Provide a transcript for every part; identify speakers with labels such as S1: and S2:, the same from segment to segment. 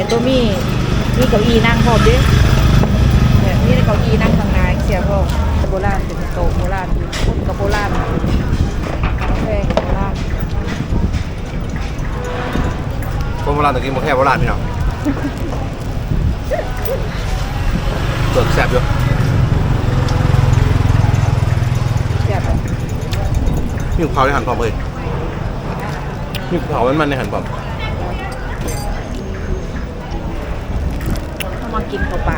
S1: ดี๋ยวตัวมีมีเก้าอี้นั่งพร้อมดิเนี่ยมีเก้าอี้นั่งข้างในเสียพร้อมโบราณเป็นโตโบราณคนกับโบราณกาแฟกับโบราณ
S2: คนโบราณตะกี้มาแค่โบราณพี่น้องเปิดแซ่บอยู่
S1: เสียบอะ
S2: มีเผาในหันพร้อมเลยมีเผามันมันในหันพร้อม
S1: เข้า มากินข้าวปา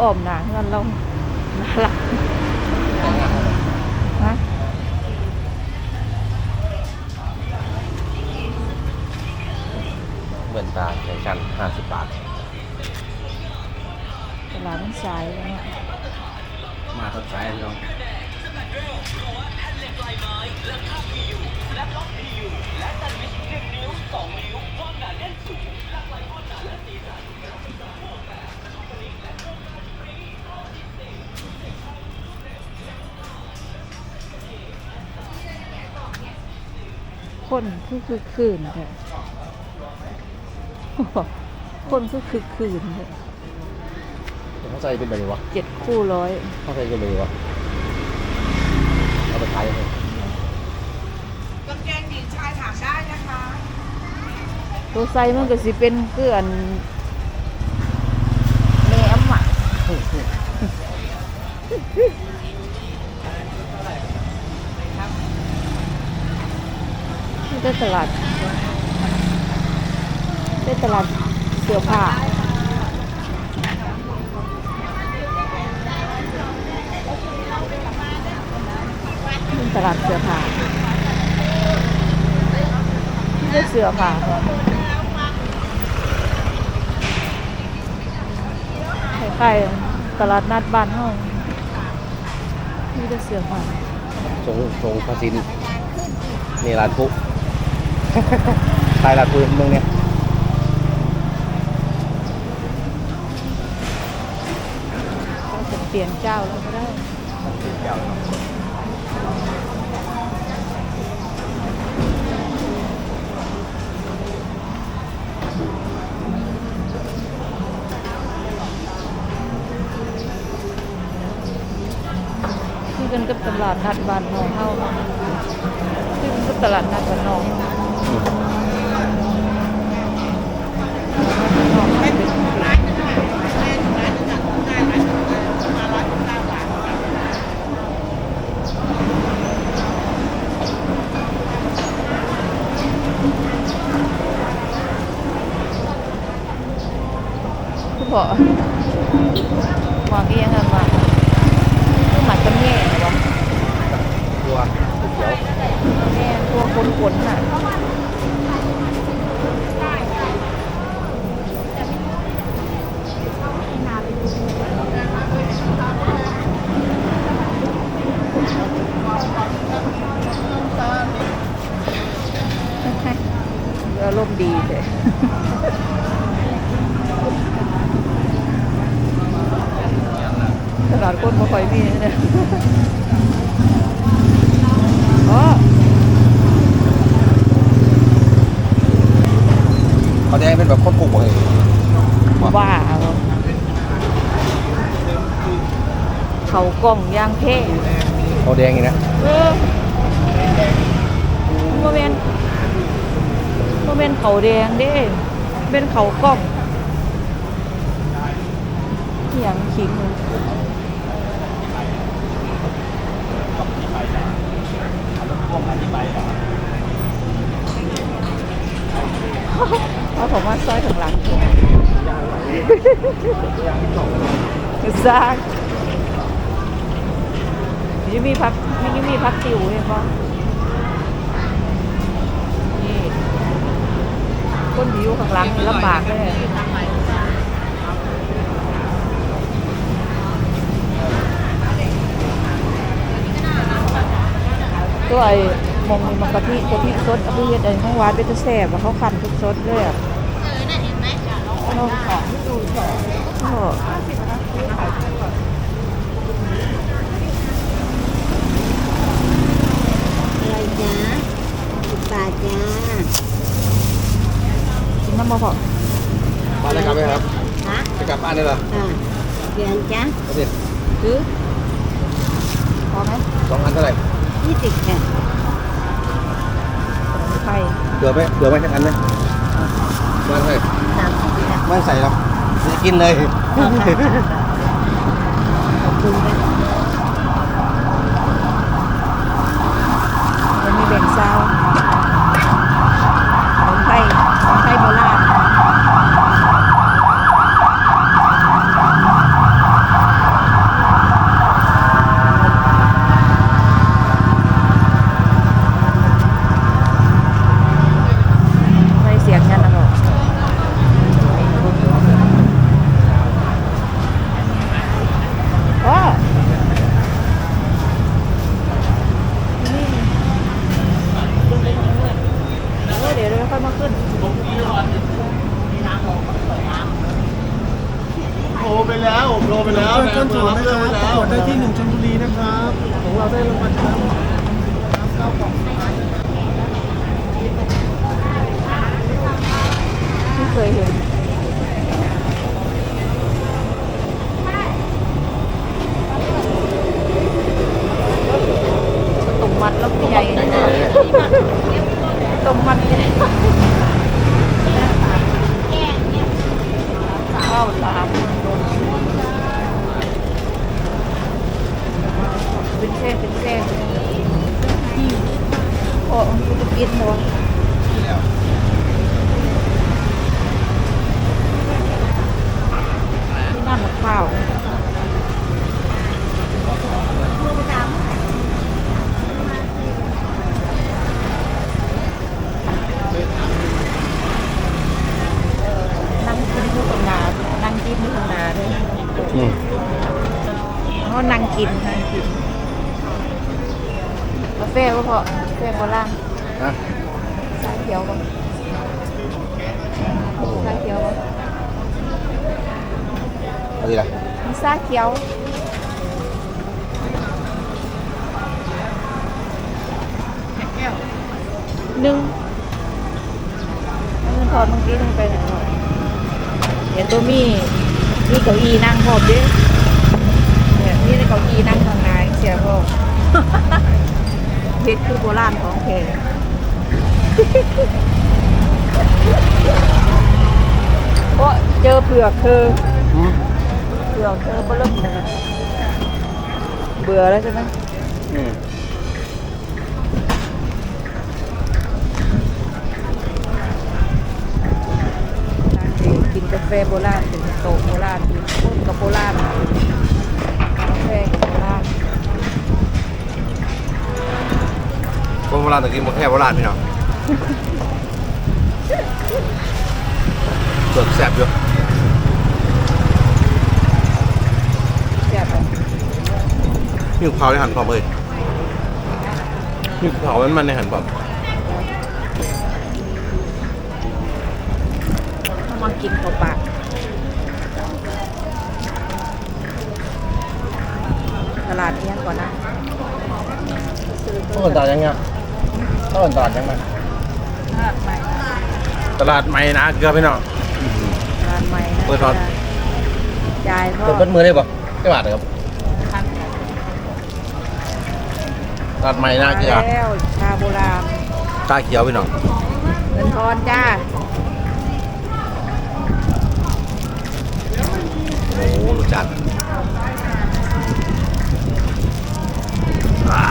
S3: ออ
S2: อ
S3: มหนา
S2: เงินเรา
S1: น่ารักฮะ
S2: เหมือนตาในชั้นห้าสิบบาท
S1: ตลาดมันสายแล้วเนี่ย
S2: มาต้นสายพี่น้อง
S1: คนคือคือคืนเลยคนคือคือคืนเลย
S2: เข้าใจเป็นแบบนี้วะ
S1: เจ็ดคู่ร้อย
S2: เข้าใจเป็นแบบนี้วะเอาไปขายยังไง
S4: กางเกงหญิงชายถามได้นะคะ
S1: ตัวไซมันก็สิเป็นเกลือนแหนมอะ นี่ก็ตลาดเป็นตลาดเสื้อผ้าเป็นตลาดเสื้อผ้านี่ก็นเสื้อผ้าค่ะคล้ๆตลาดนัดบ้านเฮานี่ก็เสื้อผ้า
S2: ทรงทรงพระสินนี่ร้านพุก ขายร้านพุเมืองเนี่ย
S1: เราจะเปลี่ยนเจ้าแล้วก็ได้ที่กันกับตลาดนัดบ้านนองเฮาที่กันกับตลาดนัดบ้านนอง พอวางเอียงกันมาคือหมัดกันแง่เหรอวะ
S2: ตัวเขียว
S1: แง่ตัวคนขนๆน่ะอารมณ์ดีเลย ตลาดคนบ่ค่อยมีเนี่ยอ๋อ
S2: เขาแดงเป็นแบบโคตรปลูกเลย
S1: ว่าเอาเขากล่องย่างเท่
S2: เขาแดงอย่างนี้นะ
S1: เออโมเมนโมเมนเขาแดงเด้เป็นเขากล่องอหย่างขิง เลยเอาผมว่าซอยถึงหลังถูกซากยังมีพักยังมีพักติวเห็นปะนี่คนที่อยู่ข้างหลังนี่ลำบากเลย ตัวไอ้มองมันกะทิกะทิสดเอาไปเฮ็ดไอ้ข้างหวานเป็นตะแซ่บอะเขาคั้นทุกสดเลยอะเออน่ะเห็นไหมจ้ะโอ้
S5: อะไรจ๊ะสิบบาทจ้า
S1: กินน้ำมาพอ
S2: บ้านได้กลับไหมครับ
S5: ฮะ
S2: จะกลับบ้านได้เหรอ
S5: อ่าเดือนจ้ะ
S2: เอาสิ
S1: ซื้อพอไหม
S2: สองอันเท่าไหร่
S5: ยี่สิบค่ะ
S1: ไข่
S2: เดือไหมเดือไหมสักอันไหมบ้านเท่าไหร่
S5: สามสิบค่ะ
S2: ไม่ใส่หรอกจะกินเลย
S5: ขอบคุณค่ะ
S1: มันมีแบ่งซาวขนมไทยขนมไทยโบราณไม่เสียงกันนะบอกว้านี่ เออเดี๋ยวเราค่อยมาขึ้น
S6: โทรไปแล้วผมโทรไปแล้วต้นถูกนะครับประกวดได้ที่หนึ่งชลบุรีนะครับ ของเราได้รางวัลชนะ
S1: ไม่เคยเห็นต้มมัดแล้วใหญ่ต้มมัดใหญ่ ข้าวหลามเป็นเส้นเป็นเส้นโอ้โหจะกินหมด พ
S2: อ
S1: กาแฟโบราณ
S2: นะ
S1: ชาเขียวก็ชาเขียวก็
S2: เอาดีละ
S1: มีชาเขียวหนึ่งเงินทอนเมื่อกี้ลงไปไหนหรอเดี๋ยวตัวมีมีเก้าอี้นั่งพร้อมดิเนี่ยมีแต่เก้าอี้นั่งข้างในเสียพร้อม เพชรคือโบราณของแท้โอ้เจอเผือกเธอเผือกเธอก็เริ่มเลยเบื่อแล้วใช่ไหม
S2: อืม
S1: กินกาแฟโบราณเป็นโตโบราณเป็นพุ่นกับโบราณกาแฟ
S2: คนโบราณตะกี้มันแค่โบราณพี่น้องเกิดแสบอยู่
S1: แซ่บอะ
S2: มีเผาในหันพร้อมเลยมีเผามันมันในหันพร้อม
S1: เอามากินเข้าปากตลาดเที่ยงก่อนนะซื้อ
S2: ต้นตลาดยังไง ต้นตลาดยังไง
S1: ตลาดใหม่
S2: ตลาดใหม่นะเกลือพี่น้อง
S1: ตลาดใหม่นะ
S2: เปิดร้าน
S1: ยายพ่อ
S2: เปิดเปิดมือได้ปะไม่บาดเลยครับตลาดใหม่นะเกลือ
S1: มาแล้วชาโบราณ
S2: ชาเขียวพี่น้อง
S1: เงินทอนจ้า
S2: โอ้โหรสจัดอ่า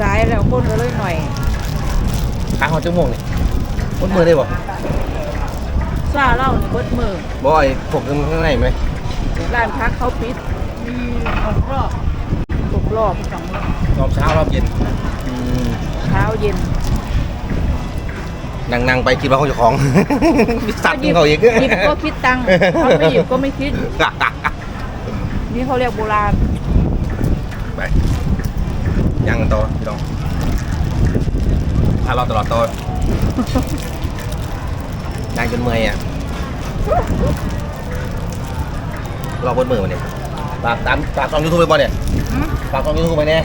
S1: สายแล้ว คนก็เลยหน่อย
S2: ข้างหัวจมูกนี่พ้นมือได้ปะ
S1: ซาเหล่านี่เบิดมือบ
S2: อยผมข้างในไหม
S1: ร้านพักเขาปิดมีหกรอบหกรอบสองรอบ
S2: รอบเช้ารอบเย็นอืม
S1: เช้าเย็น
S2: นั่งนั่งไปคิดว่าเขาจะของ มีสัตว์
S1: หยิบ
S2: เขาอีก
S1: หยิบก็คิดตังค์เขาไม่หยิบก็ไม่คิด นี่เขาเรียกโบราณ
S2: ไปย่างกันต่อพี่น้อง ถ้าเราตลอดต่อย่างจนเมื่อยอะเราบนมือมาเนี่ยฝากตามฝากช่องยูทูบไปบ่เนี่ยฝากช่องยูทูบไปเนี่ย